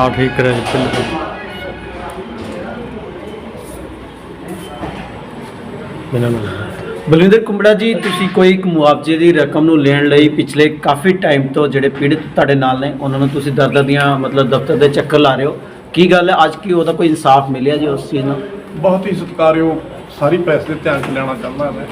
ਹਾਂ ਠੀਕ ਜੀ ਬਿਲਕੁਲ ਬਿਨਾਂ ਨਾ ਬਲਵਿੰਦਰ ਕੁੰਬੜਾ ਜੀ ਤੁਸੀਂ ਕੋਈ ਇੱਕ ਮੁਆਵਜ਼ੇ ਦੀ ਰਕਮ ਨੂੰ ਲੈਣ ਲਈ ਪਿਛਲੇ ਕਾਫੀ ਟਾਈਮ ਤੋਂ ਜਿਹੜੇ ਪੀੜਤ ਤੁਹਾਡੇ ਨਾਲ ਨੇ ਉਹਨਾਂ ਨੂੰ ਤੁਸੀਂ ਦਰਦ ਦੀਆਂ ਮਤਲਬ ਦਫ਼ਤਰ ਦੇ ਚੱਕਰ ਲਾ ਰਹੇ ਹੋ। ਕੀ ਗੱਲ ਹੈ? ਅੱਜ ਕੀ ਉਹਦਾ ਕੋਈ ਇਨਸਾਫ ਮਿਲਿਆ ਜੀ ਉਸ ਚੀਜ਼ ਨਾਲ ਬਹੁਤ ਹੀ ਸਤਿਕਾਰਯੋਗ ਸਾਰੀ ਪ੍ਰੈਸ ਦੇ ਧਿਆਨ 'ਚ ਲੈਣਾ ਚਾਹੁੰਦਾ ਮੈਂ।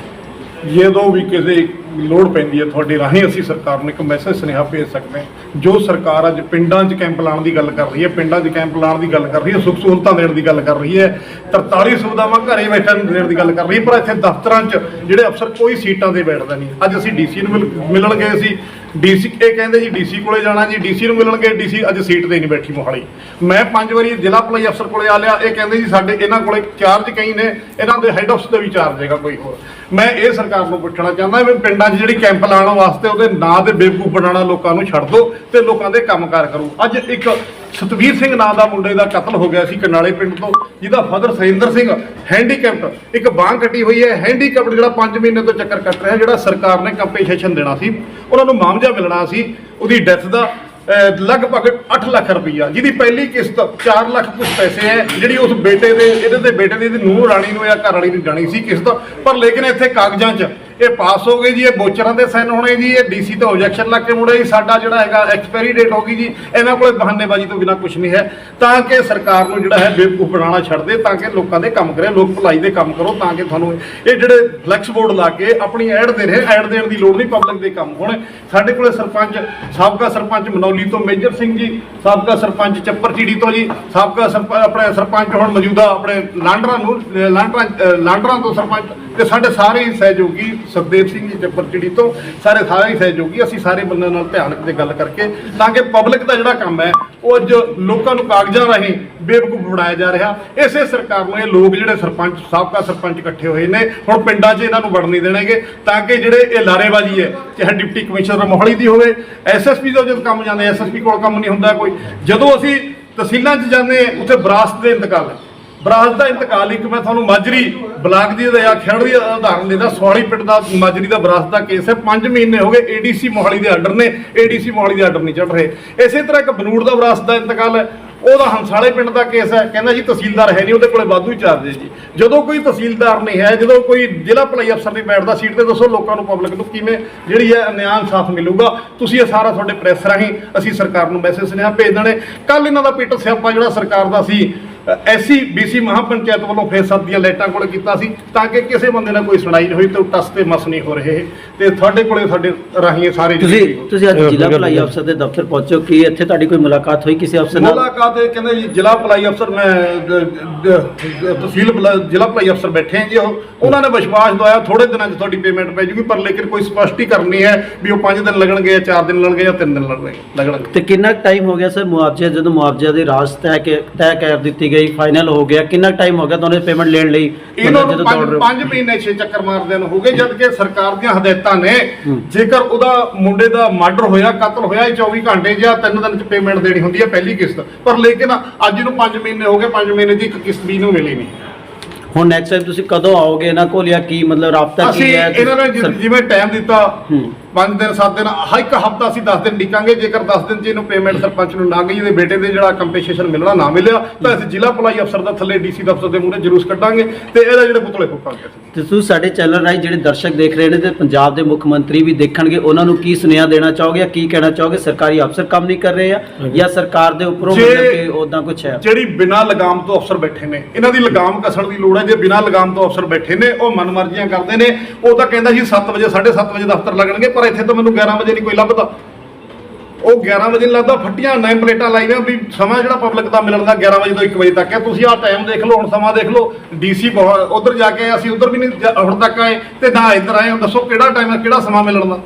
ਜਦੋਂ ਵੀ ਕਿਸੇ ਲੋੜ ਪੈਂਦੀ ਹੈ, ਤੁਹਾਡੇ ਰਾਹੀਂ ਅਸੀਂ ਸਰਕਾਰ ਨੂੰ ਇੱਕ ਮੈਸੇਜ ਸੁਨੇਹਾ ਭੇਜ ਸਕਦੇ ਹਾਂ। ਜੋ ਸਰਕਾਰ ਅੱਜ ਪਿੰਡਾਂ 'ਚ ਕੈਂਪ ਲਾਉਣ ਦੀ ਗੱਲ ਕਰ ਰਹੀ ਹੈ, ਪਿੰਡਾਂ 'ਚ ਕੈਂਪ ਲਾਉਣ ਦੀ ਗੱਲ ਕਰ ਰਹੀ ਹੈ, ਸੁੱਖ ਸਹੂਲਤਾਂ ਦੇਣ ਦੀ ਗੱਲ ਕਰ ਰਹੀ ਹੈ 43 ਸੁਵਿਧਾਵਾਂ ਘਰੇ ਬੈਠਣ ਨੂੰ ਦੇਣ ਦੀ ਗੱਲ ਕਰ ਰਹੀ ਹੈ, ਪਰ ਇੱਥੇ ਦਫ਼ਤਰਾਂ 'ਚ ਜਿਹੜੇ ਅਫਸਰ ਕੋਈ ਸੀਟਾਂ ਤੇ ਬੈਠਦਾ ਨਹੀਂ। ਅੱਜ ਅਸੀਂ ਡੀਸੀ ਨੂੰ ਮਿਲ- ਮਿਲਣ ਗਏ ਸੀ ਡੀਸੀ ਇਹ ਕਹਿੰਦੇ ਜੀ, ਡੀਸੀ ਕੋਲੇ ਜਾਣਾ ਜੀ, ਡੀਸੀ ਨੂੰ ਮਿਲਣਗੇ ਡੀਸੀ ਅੱਜ ਸੀਟ ਤੇ ਨਹੀਂ ਬੈਠੀ ਮੋਹਾਲੀ। ਮੈਂ ਪੰਜ ਵਾਰੀ ਜ਼ਿਲ੍ਹਾ ਭਲਾਈ ਅਫਸਰ ਕੋਲੇ ਆ ਲਿਆ, ਇਹ ਕਹਿੰਦੇ ਜੀ, ਸਾਡੇ ਇਹਨਾਂ ਕੋਲੇ ਚਾਰਜ ਕਈ ਨੇ, ਇਹਨਾਂ ਦੇ ਹੈੱਡ ਆਫਿਸ 'ਤੇ ਵੀ ਚਾਰਜ ਹੈਗਾ ਕੋਈ ਹੋਰ। ਮੈਂ ਇਹ ਸਰਕਾਰ ਨੂੰ ਪੁੱਛਣਾ ਚਾਹੁੰਦਾ, ਵੀ ਪਿੰਡਾਂ 'ਚ ਜਿਹੜੀ ਕੈਂਪ ਲਾਉਣ ਵਾਸਤੇ ਉਹਦੇ ਨਾਂ ਦੇ ਬੇਵਕੂਫ ਬਣਾਉਣਾ ਲੋਕਾਂ ਨੂੰ ਛੱਡ ਦਿਓ ਤੇ ਲੋਕਾਂ ਦੇ ਕੰਮਕਾਰ ਕਰੋ। ਅੱਜ ਇੱਕ ਸਤਵੀਰ ਸਿੰਘ ਨਾਂ ਦਾ ਮੁੰਡੇ ਦਾ ਕਤਲ ਹੋ ਗਿਆ ਸੀ ਕਰਨਾਲੇ ਪਿੰਡ ਤੋਂ, ਜਿਹਦਾ ਫਾਦਰ ਸਹਿੰਦਰ ਸਿੰਘ ਹੈਂਡੀਕੈਪਟ ਇੱਕ ਬਾਂਹ ਕੱਟੀ ਹੋਈ ਹੈ ਹੈਂਡੀਕੈਪਟ ਜਿਹੜਾ 5 ਮਹੀਨੇ ਤੋਂ ਚੱਕਰ ਕੱਟ ਰਿਹਾ, ਜਿਹੜਾ ਸਰਕਾਰ ਨੇ ਕੰਪਨਸੇਸ਼ਨ ਦੇਣਾ ਸੀ। ਉਹਨਾਂ ਨੂੰ ਮਾਮਜਾ ਮਿਲਣਾ ਸੀ, ਉਹਦੀ ਡੈਥ ਦਾ ਲਗਭਗ 8 ਲੱਖ ਰੁਪਈਆ, ਜਿਹਦੀ ਪਹਿਲੀ ਕਿਸ਼ਤ 4 ਲੱਖ ਕੁਝ ਪੈਸੇ ਹੈ, ਜਿਹੜੀ ਉਸ ਬੇਟੇ ਦੇ, ਇਹਦੇ ਦੇ ਬੇਟੇ ਦੀ ਇਹਦੀ ਨੂੰਹ ਰਾਣੀ ਨੂੰ ਜਾਂ ਘਰ ਵਾਲੀ ਨੂੰ ਜਾਣੀ ਸੀ ਕਿਸ਼ਤ, ਪਰ ਲੇਕਿਨ ਇੱਥੇ ਕਾਗਜ਼ਾਂ 'ਚ ਇਹ ਪਾਸ ਹੋ ਗਏ ਜੀ ਇਹ ਬੋਚਰਾਂ ਦੇ ਸਾਈਨ ਹੋਣੇ ਜੀ ਇਹ ਡੀਸੀ ਤੋਂ ਆਬਜੈਕਸ਼ਨ ਲੱਗ ਕੇ ਮੁੜੇ ਜੀ ਸਾਡਾ ਜਿਹੜਾ ਹੈਗਾ ਐਕਸਪਾਇਰੀ ਡੇਟ ਹੋ ਗਈ ਜੀ ਇਹਨਾਂ ਕੋਲੇ ਬਹਾਨੇਬਾਜ਼ੀ ਤੋਂ ਬਿਨਾ ਕੁਝ ਨਹੀਂ ਹੈ। ਤਾਂ ਕਿ ਸਰਕਾਰ ਨੂੰ ਜਿਹੜਾ ਹੈ ਬੇਵਕੂਫ ਬਣਾਉਣਾ ਛੱਡ ਦੇ ਤਾਂ ਕਿ ਲੋਕਾਂ ਦੇ ਕੰਮ ਕਰੇ ਲੋਕ ਭਲਾਈ ਦੇ ਕੰਮ ਕਰੋ ਤਾਂ ਕਿ ਤੁਹਾਨੂੰ ਇਹ ਜਿਹੜੇ ਫਲੈਕਸ ਬੋਰਡ ਲਾ ਕੇ ਆਪਣੀ ਐਡ ਦੇ ਰਹੇ ਐਡ ਦੇਣ ਦੀ ਲੋੜ ਨਹੀਂ ਪਬਲਿਕ ਦੇ ਕੰਮ ਹੋਣ। ਸਾਡੇ ਕੋਲੇ ਸਰਪੰਚ ਸਾਬਕਾ ਸਰਪੰਚ ਮਨੌਲੀ ਤੋਂ ਮੇਜਰ ਸਿੰਘ ਜੀ ਸਾਬਕਾ ਸਰਪੰਚ ਚੱਪਰਚੀੜੀ ਤੋਂ ਜੀ ਸਾਬਕਾ ਸਰਪ- ਆਪਣੇ ਸਰਪੰਚ ਹੁਣ ਮੌਜੂਦਾ ਆਪਣੇ ਲਾਂਡਰਾ ਨੂੰ ਲਾਂਡਰਾ ਅ, ਲਾਂਡਰਾ ਤੋਂ ਸਰਪੰਚ ਤੇ ਸਾਡੇ ਸਾਰੇ ਹੀ ਸਹਿਯੋਗੀ ਸੁਖਦੇਵ ਸਿੰਘ ਜੀ ਚੱਪਰ ਚੀੜੀ ਤੋਂ ਸਾਰੇ ਸਾਰੇ ਹੀ ਸਹਿਯੋਗੀ ਅਸੀਂ ਸਾਰੇ ਬੰਦਿਆਂ ਨਾਲ ਧਿਆਨ ਤੇ ਗੱਲ ਕਰਕੇ, ਤਾਂ ਕਿ ਪਬਲਿਕ ਦਾ ਜਿਹੜਾ ਕੰਮ ਹੈ, ਉਹ ਅੱਜ ਲੋਕਾਂ ਨੂੰ ਕਾਗਜ਼ਾਂ ਰਾਹੀਂ ਬੇਵਕੂਫ ਬਣਾਇਆ ਜਾ ਰਿਹਾ। ਇਸੇ ਸਰਕਾਰ ਨੂੰ ਇਹ ਲੋਕ ਜਿਹੜੇ ਸਰਪੰਚ, ਸਾਬਕਾ ਸਰਪੰਚ ਇਕੱਠੇ ਹੋਏ ਨੇ, ਹੁਣ ਪਿੰਡਾਂ 'ਚ ਇਹਨਾਂ ਨੂੰ ਵੜਨ ਨਹੀਂ ਦੇਣਗੇ, ਤਾਂ ਕਿ ਜਿਹੜੇ ਇਹ ਲਾਰੇਬਾਜ਼ੀ ਹੈ, ਚਾਹੇ ਡਿਪਟੀ ਕਮਿਸ਼ਨਰ ਮੋਹਾਲੀ ਦੀ ਹੋਵੇ ਐਸਐਸਪੀ ਦਾ ਜਦ ਕੰਮ ਜਾਂਦੇ ਐਸਐਸਪੀ ਕੋਲ ਕੰਮ ਨਹੀਂ ਹੁੰਦਾ ਕੋਈ। ਜਦੋਂ ਅਸੀਂ ਤਹਿਸੀਲਾਂ 'ਚ ਜਾਂਦੇ ਉੱਥੇ ਵਿਰਾਸਤ ਦੇ ਇੰਤਕਾਲ ਹੈ। ਵਿਰਾਸਤ ਦਾ ਇੰਤਕਾਲ ਇੱਕ ਮੈਂ ਤੁਹਾਨੂੰ ਮਾਜਰੀ, ਬਲਾਕ ਦੀ ਜਾਂ ਖੇੜ ਦੀ ਉਦਾਹਰਨ ਦੇਦਾ ਸੋਹਾਲੀ ਪਿੰਡ ਦਾ ਮਾਜਰੀ ਦਾ ਵਿਰਾਸਤ ਦਾ ਕੇਸ ਹੈ। 5 ਮਹੀਨੇ ਹੋ ਗਏ ਏਡੀਸੀ ਮੋਹਾਲੀ ਦੇ ਆਰਡਰ ਨੇ ਏਡੀਸੀ ਮੋਹਾਲੀ ਦੇ ਆਰਡਰ ਨਹੀਂ ਚੜ ਰਹੇ। ਇਸੇ ਤਰ੍ਹਾਂ ਇੱਕ ਬਨੂੜ ਦਾ ਵਿਰਾਸਤ ਦਾ ਇੰਤਕਾਲ ਹੈ, ਉਹਦਾ ਹੰਸਾਲੇ ਪਿੰਡ ਦਾ ਕੇਸ ਹੈ। ਕਹਿੰਦਾ ਜੀ ਤਹਿਸੀਲਦਾਰ ਹੈ ਨਹੀਂ, ਉਹਦੇ ਕੋਲੇ ਵਾਧੂ ਹੀ ਚਾਰਜ ਜੀ। ਜਦੋਂ ਕੋਈ ਤਹਿਸੀਲਦਾਰ ਨਹੀਂ ਹੈ, ਜਦੋਂ ਕੋਈ ਜ਼ਿਲ੍ਹਾ ਭਲਾਈ ਅਫਸਰ ਨਹੀਂ ਬੈਠਦਾ ਸੀਟ ਤੇ, ਦੱਸੋ ਲੋਕਾਂ ਨੂੰ ਪਬਲਿਕ ਨੂੰ ਕਿਵੇਂ ਜਿਹੜੀ ਹੈ ਨਿਆਂ ਇਨਸਾਫ ਮਿਲੂਗਾ। ਤੁਸੀਂ ਇਹ ਸਾਰਾ ਤੁਹਾਡੇ ਪ੍ਰੈਸ ਰਾਹੀਂ ਅਸੀਂ ਸਰਕਾਰ ਨੂੰ ਮੈਸੇਜ ਸੁਨੇਹਾ ਭੇਜ ਦੇਣੇ। ਕੱਲ ਇਹਨਾਂ ਦਾ ਪੀਟਰ ਸਿਆਪਾ ਜਿਹੜਾ ਸਰਕਾਰ ਦਾ ਸੀ ਐਸੀ ਬੀਸੀ ਮਹਾਪੰਚਾਇਤ ਵੱਲੋਂ ਫੇਰ ਸੱਤ ਦੀਆਂ ਲਾਈਟਾਂ ਕੋਲ ਕੀਤਾ ਸੀ ਤਾਂ ਕਿ ਕਿਸੇ ਬੰਦੇ ਨਾਲ ਕੋਈ ਸੁਣਾਈ ਨਹੀਂ ਹੋਈ ਤੇ ਉਹ ਟਸ ਤੇ ਮਸ ਨਹੀਂ ਹੋ ਰਹੇ ਤੇ ਤੁਹਾਡੇ ਕੋਲੇ ਸਾਡੇ ਰਾਹੀਂ ਸਾਰੇ ਤੁਸੀਂ ਤੁਸੀਂ ਅੱਜ ਜ਼ਿਲ੍ਹਾ ਭਲਾਈ ਅਫਸਰ ਦੇ ਦਫ਼ਤਰ ਪਹੁੰਚੋ ਕੀ ਇੱਥੇ ਤੁਹਾਡੀ ਕੋਈ ਮੁਲਾਕਾਤ ਹੋਈ ਕਿਸੇ ਅਫਸਰ ਨਾਲ? ਮੁਲਾਕਾਤ ਇਹ ਕਹਿੰਦੇ ਜੀ ਜ਼ਿਲ੍ਹਾ ਭਲਾਈ ਅਫਸਰ ਮੈਂ ਤਹਿਸੀਲ ਜ਼ਿਲ੍ਹਾ ਭਲਾਈ ਅਫਸਰ ਬੈਠੇ ਹੈ ਜੀ ਉਹ। ਉਹਨਾਂ ਨੇ ਵਿਸ਼ਵਾਸ ਦਵਾਇਆ ਥੋੜੇ ਦਿਨਾਂ 'ਚ ਤੁਹਾਡੀ ਪੇਮੈਂਟ ਪੈ ਜੂਗੀ ਪਰ ਲੇਕਿਨ ਕੋਈ ਸਪਸ਼ਟੀਕਰਨ ਨਹੀਂ ਹੈ ਵੀ ਉਹ 5 ਦਿਨ ਲੱਗਣਗੇ ਜਾਂ 4 ਦਿਨ ਲੱਗਣਗੇ ਜਾਂ 3 ਦਿਨ ਲੱਗਣਗੇ ਲੱਗਣਗੇ। ਤੇ ਕਿੰਨਾ ਟਾਈਮ ਹੋ ਗਿਆ ਸਰ ਮੁਆਵਜ਼ੇ ਜਦੋਂ ਮੁਆਵਜ਼ੇ ਦੀ ਰਾਸ ਤੈਅ ਤੈਅ ਕਰ ਦਿੱਤੀ ਗਈ ਫਾਈਨਲ ਹੋ ਗਿਆ। ਕਿੰਨਾ ਟਾਈਮ ਹੋ ਗਿਆ ਤੁਹਾਨੂੰ ਪੇਮੈਂਟ ਲੈਣ ਲਈ? ਇਹਨਾਂ ਨੂੰ ਪੰਜ? ਪੰਜ ਮਹੀਨੇ ਛੇ ਚੱਕਰ ਮਾਰਦਿਆਂ ਨੂੰ ਹੋ ਗਏ ਜਦ ਕਿ ਸਰਕਾਰ ਦੀਆਂ ਹਦਾਇਤਾਂ ਨੇ। ਜੇਕਰ ਉਹਦਾ ਮੁੰਡੇ ਦਾ ਮਰਡਰ ਹੋਇਆ ਕਤਲ ਹੋਇਆ ਇਹ 24 ਘੰਟੇ ਜਾਂ 3 ਦਿਨ ਚ ਪੇਮੈਂਟ ਦੇਣੀ ਹੁੰਦੀ ਹੈ ਪਹਿਲੀ ਕਿਸ਼ਤ। ਪਰ ਲੇਕਿਨ ਅੱਜ ਨੂੰ 5 ਮਹੀਨੇ ਹੋ ਗਏ 5 ਮਹੀਨੇ ਦੀ ਇੱਕ ਕਿਸ਼ਤ ਵੀ ਨੂੰ ਮਿਲੀ ਨਹੀਂ। ਹੁਣ ਨੈਕਸਟ ਟਾਈਮ ਤੁਸੀਂ ਕਦੋਂ ਆਓਗੇ? ਇਹਨਾਂ ਕੋਲ ਜਾਂ ਕੀ ਮਤਲਬ ਰਾਬਤਾ ਅਸੀਂ ਕੀ ਹੈ? ਇਹਨਾਂ ਨੇ ਜਿਵੇਂ ਟਾਈਮ ਦਿੱਤਾ। 5 ਦਿਨ 7 ਦਿਨ ਹਰ ਇੱਕ ਹਫਤਾ ਅਸੀਂ 10 ਦਿਨ ਡਿੱਕਾਂਗੇ ਜੇਕਰ 10 ਦਿਨ ਚ ਇਹਨੂੰ ਪੇਮੈਂਟ ਸਰਪੰਚ ਨੂੰ ਨਾ ਗਈ ਇਹਦੇ ਬੇਟੇ ਦੇ ਜਿਹੜਾ ਕੰਪਨਸੇਸ਼ਨ ਮਿਲਣਾ ਨਾ ਮਿਲਿਆ ਤਾਂ ਅਸੀਂ ਜ਼ਿਲ੍ਹਾ ਭਲਾਈ ਅਫਸਰ ਦਾ ਥੱਲੇ ਡੀਸੀ ਦਫ਼ਤਰ ਦੇ ਮੂਹਰੇ ਜਲੂਸ ਕੱਢਾਂਗੇ ਤੇ ਇਹਦਾ ਜਿਹੜੇ ਪੁਤਲੇ ਫੂਕਾਂਗੇ ਤੇ ਤੁਸੀਂ ਸਾਡੇ ਚੈਨਲ ਰਾਹੀਂ ਜਿਹੜੇ ਦਰਸ਼ਕ ਦੇਖ ਰਹੇ ਨੇ ਤੇ ਪੰਜਾਬ ਦੇ ਮੁੱਖ ਮੰਤਰੀ ਵੀ ਦੇਖਣਗੇ ਉਹਨਾਂ ਨੂੰ ਕੀ ਸੁਨੇਹਾ ਦੇਣਾ ਚਾਹੋਗੇ ਜਾਂ ਕੀ ਕਹਿਣਾ ਚਾਹੋਗੇ? ਸਰਕਾਰੀ ਅਫਸਰ ਕੰਮ ਨਹੀਂ ਕਰ ਰਹੇ ਆ ਜਾਂ ਸਰਕਾਰ ਦੇ ਉੱਪਰੋਂ ਮਤਲਬ ਕਿ ਉਦਾਂ ਕੁਝ ਹੈ? ਜਿਹੜੀ ਬਿਨਾਂ ਲਗਾਮ ਤੋਂ ਅਫਸਰ ਬੈਠੇ ਨੇ ਇਹਨਾਂ ਦੀ ਲਗਾਮ ਕਸਣ ਦੀ ਲੋੜ ਹੈ ਜੇ ਬਿਨਾਂ ਲਗਾਮ ਤੋਂ ਅਫਸਰ ਬੈਠੇ ਨੇ ਉਹ ਮਨਮਰਜ਼ੀਆਂ ਕਰਦੇ ਨੇ ਉਹ ਤਾਂ ਕਹਿੰਦਾ ਜੀ 7 ਵਜੇ 7:30 ਵਜੇ ਦਫ਼ਤਰ ਲੱਗਣਗੇ ਪਰ ਇੱਥੇ ਤਾਂ ਮੈਨੂੰ 11 ਵਜੇ ਨਹੀਂ ਕੋਈ ਲੱਭਦਾ। ਉਹ 11 ਵਜੇ ਨੀ ਲੱਗਦਾ ਫੱਟੀਆਂ ਨੇਮ ਪਲੇਟਾਂ ਲਾਈਆਂ ਵੀ ਸਮਾਂ ਜਿਹੜਾ ਪਬਲਿਕ ਦਾ ਮਿਲਣ ਦਾ 11 ਵਜੇ ਤੋਂ 1 ਵਜੇ ਤੱਕ ਹੈ। ਤੁਸੀਂ ਆਹ ਟਾਈਮ ਦੇਖ ਲਓ ਹੁਣ ਸਮਾਂ ਦੇਖ ਲਓ ਡੀਸੀ ਉਧਰ ਜਾ ਕੇ ਅਸੀਂ ਉਧਰ ਵੀ ਨਹੀਂ ਹੁਣ ਤੱਕ ਆਏ ਤੇ ਨਾ ਇੱਧਰ ਆਏ। ਦੱਸੋ ਕਿਹੜਾ ਟਾਈਮ ਹੈ ਕਿਹੜਾ ਸਮਾਂ ਮਿਲਣ ਦਾ?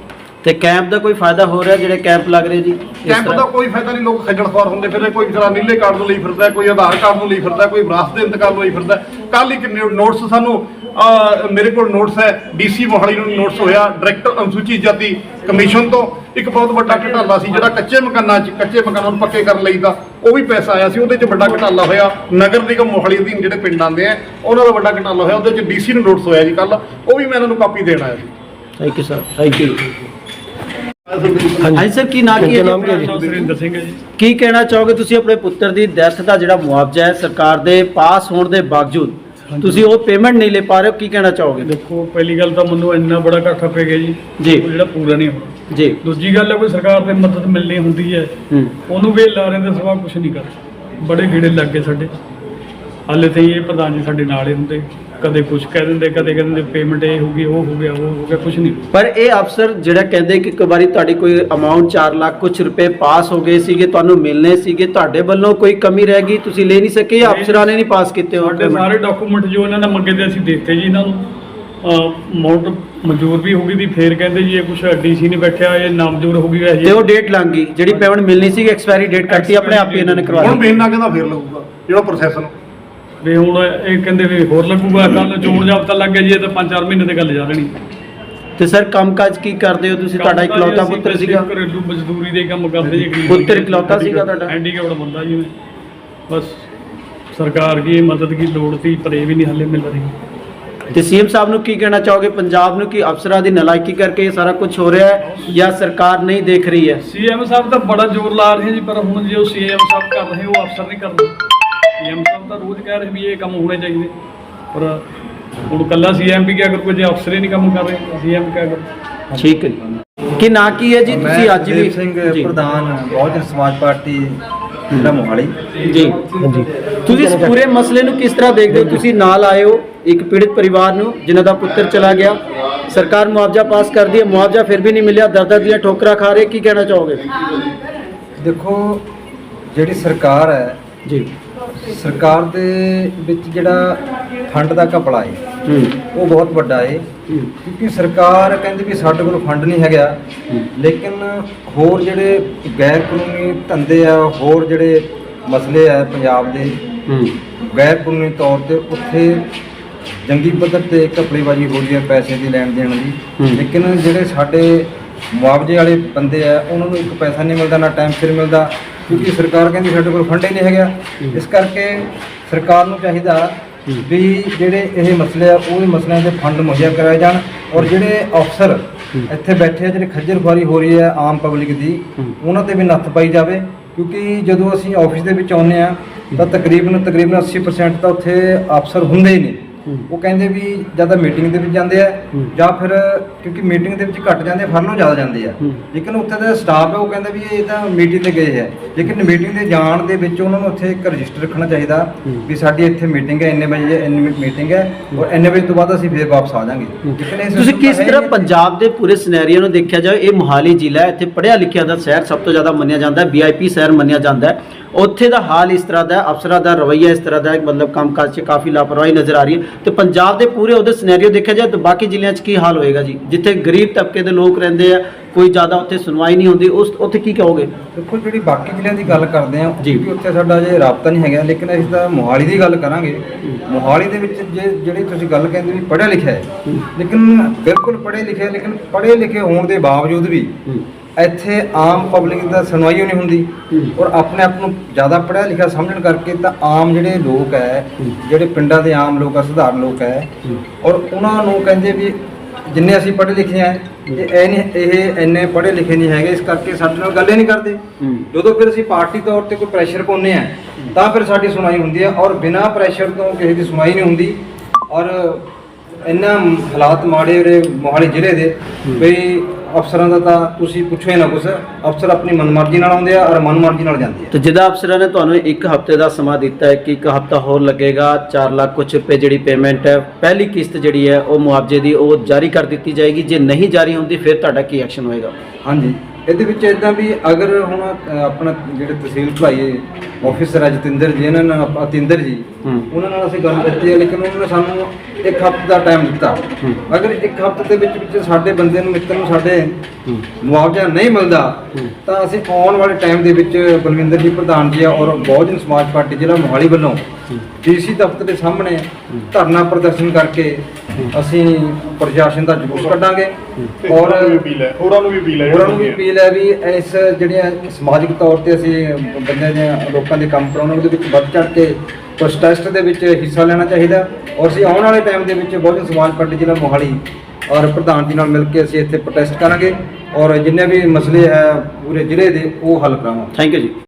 ਤੇ ਕੈਂਪ ਦਾ ਕੋਈ ਫਾਇਦਾ ਹੋ ਰਿਹਾ ਜਿਹੜੇ ਕੈਂਪ ਲੱਗ ਰਹੇ ਜੀ? ਕੈਂਪ? ਦਾ ਕੋਈ ਫਾਇਦਾ ਨਹੀਂ ਲੋਕ ਖੱਜਲ ਖੁਆਰ ਹੁੰਦੇ ਫਿਰਦੇ ਕੋਈ ਵਿਚਾਰਾ ਨੀਲੇ ਕਾਰਡ ਨੂੰ ਲਈ ਫਿਰਦਾ ਕੋਈ ਆਧਾਰ ਕਾਰਡ ਨੂੰ ਲਈ ਫਿਰਦਾ ਕੋਈ ਵਿਰਾਸਤ ਦੇ ਇੰਤਕਾਲ ਨੂੰ ਲਈ ਫਿਰਦਾ। ਕੱਲ ਇੱਕ ਨੋਟਸ ਸਾਨੂੰ ਮੇਰੇ ਕੋਲ ਨੋਟਸ ਹੈ। ਡੀਸੀ ਮੋਹਾਲੀ ਨੂੰ ਨੋਟਸ ਹੋਇਆ। ਡਾਇਰੈਕਟਰ ਅਨੁਸੂਚਿਤ ਜਾਤੀ ਕਮਿਸ਼ਨ ਤੋਂ। ਇੱਕ ਬਹੁਤ ਵੱਡਾ ਘਟਾਲਾ ਸੀ ਜਿਹੜਾ ਕੱਚੇ ਮਕਾਨਾਂ 'ਚ ਕੱਚੇ ਮਕਾਨਾਂ ਨੂੰ ਪੱਕੇ ਕਰਨ ਲਈ ਦਾ ਉਹ ਵੀ ਪੈਸਾ ਆਇਆ ਸੀ। ਉਹਦੇ 'ਚ ਵੱਡਾ ਘਟਾਲਾ ਹੋਇਆ। ਨਗਰ ਨਿਗਮ ਮੋਹਾਲੀ ਅਧੀਨ ਜਿਹੜੇ ਪਿੰਡ ਆਉਂਦੇ ਆ ਉਹਨਾਂ ਦਾ ਵੱਡਾ ਘਟਾਲਾ ਹੋਇਆ। ਉਹਦੇ 'ਚ ਡੀਸੀ ਨੂੰ ਨੋਟਸ ਹੋਇਆ ਜੀ ਕੱਲ ਉਹ ਵੀ ਮੈਂ ਇਹਨਾਂ ਨੂੰ ਕਾਪੀ ਦੇਣ ਆਇਆ ਸੀ thank you sir thank you ਹਾਂਜੀ ਸਰ ਕੀ ਨਾਂ ਕੀ ਹੈ ਨਾਮ ਕੀ ਹੈ ਜੀ? ਜੀ? ਸੁਰਿੰਦਰ ਸਿੰਘ ਹੈ ਜੀ। ਕੀ ਕਹਿਣਾ ਚਾਹੋਗੇ ਤੁਸੀਂ ਆਪਣੇ ਪੁੱਤਰ ਦੀ ਡੈਥ ਦਾ ਜਿਹੜਾ ਮੁਆਵਜ਼ਾ ਹੈ ਸਰਕਾਰ ਦੇ ਪਾਸ ਹੋਣ ਦੇ ਬਾਵਜੂਦ? ਤੁਸੀਂ ਉਹ ਪੇਮੈਂਟ ਨਹੀਂ ਲੈ ਪਾ ਰਹੇ ਹੋ ਕੀ ਕਹਿਣਾ ਚਾਹੋਗੇ? ਦੇਖੋ ਪਹਿਲੀ ਗੱਲ ਤਾਂ ਮੈਨੂੰ ਇੰਨਾ ਬੜਾ ਘਾਟਾ ਪੈ ਗਿਆ ਜੀ ਜੀ। ਉਹ ਜਿਹੜਾ ਪੂਰਾ ਨਹੀਂ ਹੋਣਾ। ਜੀ। ਦੂਜੀ ਗੱਲ ਹੈ ਕੋਈ ਸਰਕਾਰ ਤੇ ਮਦਦ ਮਿਲਣੀ ਹੁੰਦੀ ਹੈ ਹੂੰ। ਉਹਨੂੰ ਵੀ ਲਾਰੇ ਦੇ ਸਿਵਾ ਕੁਝ ਨਹੀਂ ਕਰ ਬੜੇ ਗੇੜੇ ਲੱਗ ਗਏ ਸਾਡੇ। ਹਾਲੇ ਤੇ ਇਹ ਪ੍ਰਧਾਨ ਜੀ ਸਾਡੇ ਨਾਲ ਹੀ ਹੁੰਦੇ ਕਦੇ ਕੁਝ ਕਹਿ ਦਿੰਦੇ ਕਦੇ ਕਹਿ ਦਿੰਦੇ ਪੇਮੈਂਟ ਇਹ ਹੋ ਗਈ ਉਹ ਹੋ ਗਿਆ ਉਹ ਹੋ ਗਿਆ ਕੁਝ ਨਹੀਂ। ਪਰ ਇਹ ਅਫਸਰ ਜਿਹੜਾ ਕਹਿੰਦੇ ਕਿ ਇੱਕ ਵਾਰੀ ਤੁਹਾਡੀ ਕੋਈ ਅਮਾਉਂਟ 4 ਲੱਖ ਕੁਝ ਰੁਪਏ ਪਾਸ ਹੋ ਗਏ ਸੀਗੇ ਤੁਹਾਨੂੰ ਮਿਲਨੇ ਸੀਗੇ ਤੁਹਾਡੇ ਵੱਲੋਂ ਕੋਈ ਕਮੀ ਰਹਿ ਗਈ ਤੁਸੀਂ ਲੈ ਨਹੀਂ ਸਕੇ ਜਾਂ ਅਫਸਰਾਂ ਨੇ ਨਹੀਂ ਪਾਸ ਕੀਤੇ ਹੋ ਸਾਡੇ ਸਾਰੇ ਡਾਕੂਮੈਂਟ ਜੋ ਇਹਨਾਂ ਨੇ ਮੰਗੇ ਤੇ ਅਸੀਂ ਦਿੱਤੇ ਜੀ ਇਹਨਾਂ ਨੂੰ। ਅਮਾਉਂਟ ਮਨਜ਼ੂਰ ਵੀ ਹੋ ਗਈ ਦੀ ਫੇਰ ਕਹਿੰਦੇ ਜੀ ਇਹ ਕੁਝ ਡੀਸੀ ਨੇ ਬੈਠਿਆ ਇਹ ਨਾਮਜ਼ੂਰ ਹੋ ਗਈ ਹੈ ਤੇ ਉਹ ਡੇਟ ਲੰਘ ਗਈ ਜਿਹੜੀ ਪੇਮੈਂਟ ਮਿਲਣੀ ਸੀ ਐਕਸਪਾਇਰੀ ਡੇਟ ਕੱਟੀ ਆਪਣੇ ਆਪ ਹੀ ਇਹਨਾਂ ਨੇ ਕਰਵਾ ਹੁਣ ਲਈ ਮਹੀਨਾ ਕਹਿੰਦਾ ਫੇਰ ਲੱਗੂਗਾ ਜਿਹੜਾ ਪ੍ਰੋਸੈਸ ਨੂੰ। ਵੀ ਹੁਣ ਇਹ ਕਹਿੰਦੇ ਵੀ ਹੋਰ ਲੱਗੂਗਾ ਕੱਲ ਚੋਣ ਜਾਬਤਾ ਲੱਗ ਗਿਆ ਜੀ ਇਹ ਤਾਂ 5-4 ਮਹੀਨੇ ਤੇ ਗੱਲ ਜਾ ਰਹੀ ਤੇ ਸਰ ਕੰਮਕਾਜ ਕੀ ਕਰਦੇ ਹੋ ਤੁਸੀਂ? ਤੁਹਾਡਾ ਇਕਲੌਤਾ ਪੁੱਤਰ ਸੀਗਾ? ਘਰੇਲੂ ਮਜ਼ਦੂਰੀ ਦੇ ਕੰਮ ਕਰਦੇ ਜੀ ਗਰੀਬ ਪੁੱਤਰ ਇਕਲੌਤਾ ਸੀਗਾ ਤੁਹਾਡਾ? ਹੈਂਡੀਕੈਪਡ ਬੰਦਾ ਜੀ ਬਸ ਸਰਕਾਰ ਦੀ ਮਦਦ ਦੀ ਲੋੜ ਸੀ ਪਰ ਇਹ ਵੀ ਨਹੀਂ ਹੱਲੇ ਮਿਲ ਰਹੀ। ਤੇ ਸੀਐਮ ਸਾਹਿਬ ਨੂੰ ਕੀ ਕਹਿਣਾ ਚਾਹੋਗੇ? ਪੰਜਾਬ ਨੂੰ ਕਿ ਅਫਸਰਾਂ ਦੀ ਨਲਾਇਕੀ ਕਰਕੇ ਇਹ ਸਾਰਾ ਕੁਝ ਹੋ ਰਿਹਾ ਹੈ ਜਾਂ ਸਰਕਾਰ ਨਹੀਂ ਦੇਖ ਰਹੀ ਹੈ? ਸੀਐਮ ਸਾਹਿਬ ਤਾਂ ਬੜਾ ਜ਼ੋਰ ਲਾ ਰਹੇ ਜੀ ਪਰ ਹੁਣ ਜੇ ਉਹ ਸੀਐਮ ਸਾਹਿਬ ਕਰ ਰਹੇ ਉਹ ਅਫਸਰ ਨਹੀਂ ਕਰਦੇ ਸੀਐਮ ਸਾਹਿਬ ਤਾਂ ਰੋਜ਼ ਕਹਿ ਰਹੇ ਵੀ ਇਹ ਕੰਮ ਹੋਣੇ ਚਾਹੀਦੇ। ਪਰ ਹੁਣ ਕੱਲਾ ਸੀਐਮ ਵੀ ਕਿਆ ਕਰ ਕੋਈ ਜੇ ਅਫਸਰ ਹੀ ਨਹੀਂ ਕੰਮ ਕਰ ਰਹੇ ਸੀਐਮ ਕਿਆ ਕਰ। ਠੀਕ ਹੈ ਜੀ। ਕੀ ਨਾਂ ਕੀ ਹੈ ਜੀ? ਤੁਸੀਂ ਅੱਜ ਵੀ ਸਿੰਘ ਜੀ। ਪ੍ਰਧਾਨ ਬਹੁਜਨ ਸਮਾਜ ਪਾਰਟੀ ਜ਼ਿਲ੍ਹਾ ਮੋਹਾਲੀ। ਜੀ। ਤੁਸੀਂ ਇਸ ਪੂਰੇ ਮਸਲੇ ਨੂੰ ਕਿਸ ਤਰ੍ਹਾਂ ਦੇਖਦੇ ਹੋ? ਤੁਸੀਂ ਨਾਲ ਆਏ ਹੋ ਇੱਕ ਪੀੜਿਤ ਪਰਿਵਾਰ ਨੂੰ ਜਿਨ੍ਹਾਂ ਦਾ ਪੁੱਤਰ ਚਲਾ ਗਿਆ। ਸਰਕਾਰ ਮੁਆਵਜ਼ਾ ਪਾਸ ਕਰਦੀ ਹੈ ਮੁਆਵਜ਼ਾ ਫਿਰ ਵੀ ਨਹੀਂ ਮਿਲਿਆ ਦਰਦਾਂ ਦੀਆਂ ਠੋਕਰਾਂ ਖਾ ਰਹੇ ਕੀ ਕਹਿਣਾ ਚਾਹੋਗੇ? ਦੇਖੋ ਜਿਹੜੀ ਸਰਕਾਰ ਹੈ ਜੀ। ਸਰਕਾਰ ਦੇ ਵਿੱਚ ਜਿਹੜਾ ਫੰਡ ਦਾ ਘਪਲਾ ਹੈ ਹੂੰ। ਉਹ ਬਹੁਤ ਵੱਡਾ ਹੈ। ਕਿਉਂਕਿ ਸਰਕਾਰ ਕਹਿੰਦੀ ਵੀ ਸਾਡੇ ਕੋਲ ਫੰਡ ਨਹੀਂ ਹੈਗਾ। ਲੇਕਿਨ ਹੋਰ ਜਿਹੜੇ ਗੈਰ ਕਾਨੂੰਨੀ ਧੰਦੇ ਆ ਹੋਰ ਜਿਹੜੇ ਮਸਲੇ ਆ ਪੰਜਾਬ ਦੇ ਹੂੰ। ਗੈਰ ਕਾਨੂੰਨੀ ਤੌਰ ਤੇ ਉੱਥੇ ਜੰਗੀ ਪੱਧਰ ਤੇ ਘਪਲੇਬਾਜ਼ੀ ਹੋ ਰਹੀ ਹੈ ਪੈਸੇ ਦੀ ਲੈਣ ਦੇਣ ਦੀ। ਲੇਕਿਨ ਜਿਹੜੇ ਸਾਡੇ ਮੁਆਵਜ਼ੇ ਵਾਲੇ ਬੰਦੇ ਆ ਉਹਨਾਂ ਨੂੰ ਇੱਕ ਪੈਸਾ ਨਹੀਂ ਮਿਲਦਾ ਨਾ ਟਾਈਮ ਸਿਰ ਮਿਲਦਾ ਕਿਉਂਕਿ ਸਰਕਾਰ ਕਹਿੰਦੀ ਸਾਡੇ ਕੋਲ ਫੰਡ ਹੀ ਨਹੀਂ ਹੈਗਾ। ਇਸ ਕਰਕੇ ਸਰਕਾਰ ਨੂੰ ਚਾਹੀਦਾ ਵੀ ਜਿਹੜੇ ਇਹ ਮਸਲੇ ਆ ਉਹ ਮਸਲਿਆਂ ਦੇ ਫੰਡ ਮੁਹੱਈਆ ਕਰਾਏ ਜਾਣ ਔਰ ਜਿਹੜੇ ਅਫਸਰ ਇੱਥੇ ਬੈਠੇ ਆ ਜਿਹੜੇ ਖੱਜਲ ਖੁਆਰੀ ਹੋ ਰਹੀ ਹੈ ਆਮ ਪਬਲਿਕ ਦੀ ਉਹਨਾਂ ਤੇ ਵੀ ਨੱਥ ਪਾਈ ਜਾਵੇ ਕਿਉਂਕਿ ਜਦੋਂ ਅਸੀਂ ਆਫਿਸ ਦੇ ਵਿੱਚ ਆਉਂਦੇ ਆ ਤਾਂ ਤਕਰੀਬਨ ਤਕਰੀਬਨ 80% ਤਾਂ ਉੱਥੇ ਅਫਸਰ ਹੁੰਦੇ ਹੀ ਨਹੀਂ। ਉਹ ਕਹਿੰਦੇ ਵੀ ਜਾਂ ਤਾਂ ਮੀਟਿੰਗ ਦੇ ਵਿੱਚ ਜਾਂਦੇ ਆ ਜਾਂ ਫਿਰ ਕਿਉਂਕਿ ਮੀਟਿੰਗ ਦੇ ਵਿੱਚ ਘੱਟ ਜਾਂਦੇ ਆ ਫਰਨੋਂ ਜ਼ਿਆਦਾ ਜਾਂਦੇ ਆ। ਲੇਕਿਨ ਉੱਥੇ ਦਾ ਸਟਾਫ ਹੈ ਉਹ ਕਹਿੰਦਾ ਵੀ ਇਹ ਤਾਂ ਮੀਟਿੰਗ ਤੇ ਗਏ ਹੈ ਲੇਕਿਨ ਮੀਟਿੰਗ ਦੇ ਜਾਣ ਦੇ ਵਿੱਚ ਉਹਨਾਂ ਨੂੰ ਉੱਥੇ ਇੱਕ ਰਜਿਸਟਰ ਰੱਖਣਾ ਚਾਹੀਦਾ ਵੀ ਸਾਡੀ ਇੱਥੇ ਮੀਟਿੰਗ ਹੈ ਇੰਨੇ ਵਜੇ ਇੰਨੀ ਮੀਟਿੰਗ ਹੈ ਔਰ ਇੰਨੇ ਵਜੇ ਤੋਂ ਬਾਅਦ ਅਸੀਂ ਫੇਰ ਵਾਪਸ ਆ ਜਾਾਂਗੇ। ਤੁਸੀਂ ਕਿਸ ਤਰ੍ਹਾਂ। ਪੰਜਾਬ ਦੇ ਪੂਰੇ ਸਿਨੈਰੀਓ ਨੂੰ ਦੇਖਿਆ ਜਾਵੇ ਇਹ ਮੋਹਾਲੀ ਜ਼ਿਲ੍ਹਾ ਹੈ ਇੱਥੇ ਪੜ੍ਹਿਆ ਲਿਖਿਆ ਦਾ ਸ਼ਹਿਰ ਸਭ ਤੋਂ ਜ਼ਿਆਦਾ ਮੰਨਿਆ ਜਾਂਦਾ ਹੈ ਵੀਆਈਪੀ ਸ਼ਹਿਰ ਮੰਨਿਆ ਜਾਂਦਾ ਹੈ। ਉੱਥੇ ਦਾ ਹਾਲ ਇਸ ਤਰ੍ਹਾਂ ਦਾ ਅਫਸਰਾਂ ਦਾ ਰਵੱਈਆ ਇਸ ਤਰ੍ਹਾਂ ਦਾ ਮਤਲਬ ਕੰਮਕਾਜ 'ਚ ਕਾਫੀ ਲਾਪਰਵਾਹੀ ਨਜ਼ਰ ਆ ਰਹੀ ਹੈ। ਤੇ ਪੰਜਾਬ ਦੇ ਪੂਰੇ ਉਹਦੇ ਸਿਨੈਰੀਓ ਦੇਖਿਆ ਜਾਏ ਤਾਂ ਬਾਕੀ ਜ਼ਿਲ੍ਹਿਆਂ 'ਚ ਕੀ ਹਾਲ ਹੋਏਗਾ ਜੀ? ਜਿੱਥੇ ਗਰੀਬ ਤਬਕੇ ਦੇ ਲੋਕ ਰਹਿੰਦੇ ਆ ਕੋਈ ਜ਼ਿਆਦਾ ਉੱਥੇ ਸੁਣਵਾਈ ਨਹੀਂ ਹੁੰਦੀ ਉਸ ਉੱਥੇ ਕੀ ਕਹੋਗੇ? ਦੇਖੋ ਜਿਹੜੀ ਬਾਕੀ ਜ਼ਿਲ੍ਹਿਆਂ ਦੀ ਗੱਲ ਕਰਦੇ ਆ ਜੀ। ਉੱਥੇ ਸਾਡਾ ਜੇ ਰਾਬਤਾ ਨਹੀਂ ਹੈਗਾ ਲੇਕਿਨ ਅਸੀਂ ਤਾਂ ਮੋਹਾਲੀ ਦੀ ਗੱਲ ਕਰਾਂਗੇ। ਮੋਹਾਲੀ ਦੇ ਵਿੱਚ ਜੇ ਜਿਹੜੀ ਤੁਸੀਂ ਗੱਲ ਕਹਿੰਦੇ ਵੀ ਪੜ੍ਹਿਆ ਲਿਖਿਆ ਹੈ ਲੇਕਿਨ ਬਿਲਕੁਲ ਪੜ੍ਹੇ ਲਿਖੇ ਲੇਕਿਨ ਪੜ੍ਹੇ ਲਿਖੇ ਹੋਣ ਦੇ ਬਾਵਜੂਦ ਵੀ ਇੱਥੇ ਆਮ ਪਬਲਿਕ ਦਾ ਸੁਣਵਾਈ ਨਹੀਂ ਹੁੰਦੀ ਔਰ ਆਪਣੇ ਆਪ ਨੂੰ ਜ਼ਿਆਦਾ ਪੜ੍ਹਿਆ ਲਿਖਿਆ ਸਮਝਣ ਕਰਕੇ ਤਾਂ ਆਮ ਜਿਹੜੇ ਲੋਕ ਹੈ ਜਿਹੜੇ ਪਿੰਡਾਂ ਦੇ ਆਮ ਲੋਕ ਆ ਸਧਾਰਨ ਲੋਕ ਹੈ ਔਰ ਉਹਨਾਂ ਨੂੰ ਕਹਿੰਦੇ ਵੀ ਜਿੰਨੇ ਅਸੀਂ ਪੜ੍ਹੇ ਲਿਖੇ ਆ ਇਹ ਇਹ ਨਹੀਂ ਇਹ ਇੰਨੇ ਪੜ੍ਹੇ ਲਿਖੇ ਨਹੀਂ ਹੈਗੇ ਇਸ ਕਰਕੇ ਸਾਡੇ ਨਾਲ ਗੱਲ ਹੀ ਨਹੀਂ ਕਰਦੇ। ਜਦੋਂ ਫਿਰ ਅਸੀਂ ਪਾਰਟੀ ਤੌਰ ਤੇ ਕੋਈ ਪ੍ਰੈਸ਼ਰ ਪਾਉਂਦੇ ਆ ਤਾਂ ਫਿਰ ਸਾਡੀ ਸੁਣਾਈ ਹੁੰਦੀ ਹੈ ਔਰ ਬਿਨਾਂ ਪ੍ਰੈਸ਼ਰ ਤੋਂ ਕਿਸੇ ਦੀ ਸੁਣਾਈ ਨਹੀਂ ਹੁੰਦੀ। ਔਰ ਇੰਨਾ ਹਾਲਾਤ ਮਾੜੇ ਉਰੇ ਮੋਹਾਲੀ ਜ਼ਿਲ੍ਹੇ ਦੇ ਵੀ ਅਫਸਰਾਂ ਦਾ ਤਾਂ ਤੁਸੀਂ ਪੁੱਛੋ ਹੀ ਨਾ ਕੁਛ ਅਫਸਰ ਆਪਣੀ ਮਨਮਰਜ਼ੀ ਨਾਲ ਆਉਂਦੇ ਆ ਔਰ ਮਨਮਰਜ਼ੀ ਨਾਲ ਜਾਂਦੇ ਆ। ਤੇ ਜਿਹਦਾ ਅਫਸਰਾਂ ਨੇ ਤੁਹਾਨੂੰ ਇੱਕ ਹਫ਼ਤੇ ਦਾ ਸਮਾਂ ਦਿੱਤਾ ਹੈ ਕਿ ਇੱਕ ਹਫ਼ਤਾ ਹੋਰ ਲੱਗੇਗਾ 4 ਲੱਖ ਕੁਛ ਰੁਪਏ ਜਿਹੜੀ ਪੇਮੈਂਟ ਹੈ ਪਹਿਲੀ ਕਿਸ਼ਤ ਜਿਹੜੀ ਹੈ ਉਹ ਮੁਆਵਜ਼ੇ ਦੀ ਉਹ ਜਾਰੀ ਕਰ ਦਿੱਤੀ ਜਾਏਗੀ ਜੇ ਨਹੀਂ ਜਾਰੀ ਹੁੰਦੀ ਫਿਰ ਤੁਹਾਡਾ ਕੀ ਐਕਸ਼ਨ ਹੋਏਗਾ? ਹਾਂਜੀ ਇਹਦੇ ਵਿੱਚ ਇਦਾਂ ਵੀ ਅਗਰ ਹੁਣ ਆਪਣਾ ਜਿਹੜੇ ਤਹਿਸੀਲ ਭਲਾਈ ਆਫਿਸਰ ਹੈ ਜਤਿੰਦਰ ਜੀ ਇਹਨਾਂ ਨਾਲ ਆਪਾਂ- ਅਤਿੰਦਰ ਜੀ। ਉਹਨਾਂ ਨਾਲ ਅਸੀਂ ਗੱਲ ਕੀਤੀ ਹੈ ਲੇਕਿਨ ਉਹਨਾਂ ਨੇ ਸਾਨੂੰ ਇੱਕ ਹਫ਼ਤੇ ਦਾ ਟਾਈਮ ਦਿੱਤਾ। ਅਗਰ ਇੱਕ ਹਫ਼ਤੇ ਦੇ ਵਿੱਚ ਵਿੱਚ ਸਾਡੇ ਬੰਦੇ ਨੂੰ ਮਿੱਤਰ ਨੂੰ ਸਾਡੇ ਮੁਆਵਜ਼ਾ ਨਹੀਂ ਮਿਲਦਾ ਤਾਂ ਅਸੀਂ ਆਉਣ ਵਾਲੇ ਟਾਈਮ ਦੇ ਵਿੱਚ ਬਲਵਿੰਦਰ ਜੀ ਪ੍ਰਧਾਨ ਜੀ ਔਰ ਬਹੁਜਨ ਸਮਾਜ ਪਾਰਟੀ ਜ਼ਿਲ੍ਹਾ ਮੋਹਾਲੀ ਵੱਲੋਂ ਡੀਸੀ ਦਫ਼ਤਰ ਦੇ ਸਾਹਮਣੇ ਧਰਨਾ ਪ੍ਰਦਰਸ਼ਨ ਕਰਕੇ ਅਸੀਂ ਪ੍ਰਸ਼ਾਸਨ ਦਾ ਜਲੂਸ ਕੱਢਾਂਗੇ। ਤੇ ਹੋਰਾਂ ਨੂੰ ਵੀ ਔਰ ਅਪੀਲ ਹੈ ਹੋਰਾਂ ਨੂੰ ਵੀ ਅਪੀਲ ਹੈ ਹੋਰਾਂ ਨੂੰ ਵੀ ਅਪੀਲ ਹੈ ਵੀ ਇਸ ਜਿਹੜੀਆਂ ਸਮਾਜਿਕ ਤੌਰ ਤੇ ਅਸੀਂ ਬੰਦੇ ਦੇ ਲੋਕਾਂ ਦੇ ਕੰਮ ਕਰਾਉਣ ਉਹਦੇ ਵਿੱਚ ਵੱਧ ਚੜ ਕੇ ਪ੍ਰੋਟੈਸਟ ਦੇ ਵਿੱਚ ਹਿੱਸਾ ਲੈਣਾ ਚਾਹੀਦਾ। ਔਰ ਅਸੀਂ ਆਉਣ ਵਾਲੇ ਟਾਈਮ ਦੇ ਵਿੱਚ ਬਹੁਜਨ ਸਮਾਜ ਪਾਰਟੀ ਜ਼ਿਲ੍ਹਾ ਮੋਹਾਲੀ ਔਰ ਪ੍ਰਧਾਨ ਜੀ ਨਾਲ ਮਿਲ ਕੇ ਅਸੀਂ ਇੱਥੇ ਪ੍ਰੋਟੈਸਟ ਕਰਾਂਗੇ। ਔਰ ਜਿੰਨੇ ਵੀ ਮਸਲੇ ਹੈ ਪੂਰੇ ਜ਼ਿਲ੍ਹੇ ਦੇ ਉਹ ਹੱਲ ਕਰਾਵਾਂਗੇ ਥੈਂਕ ਯੂ ਜੀ।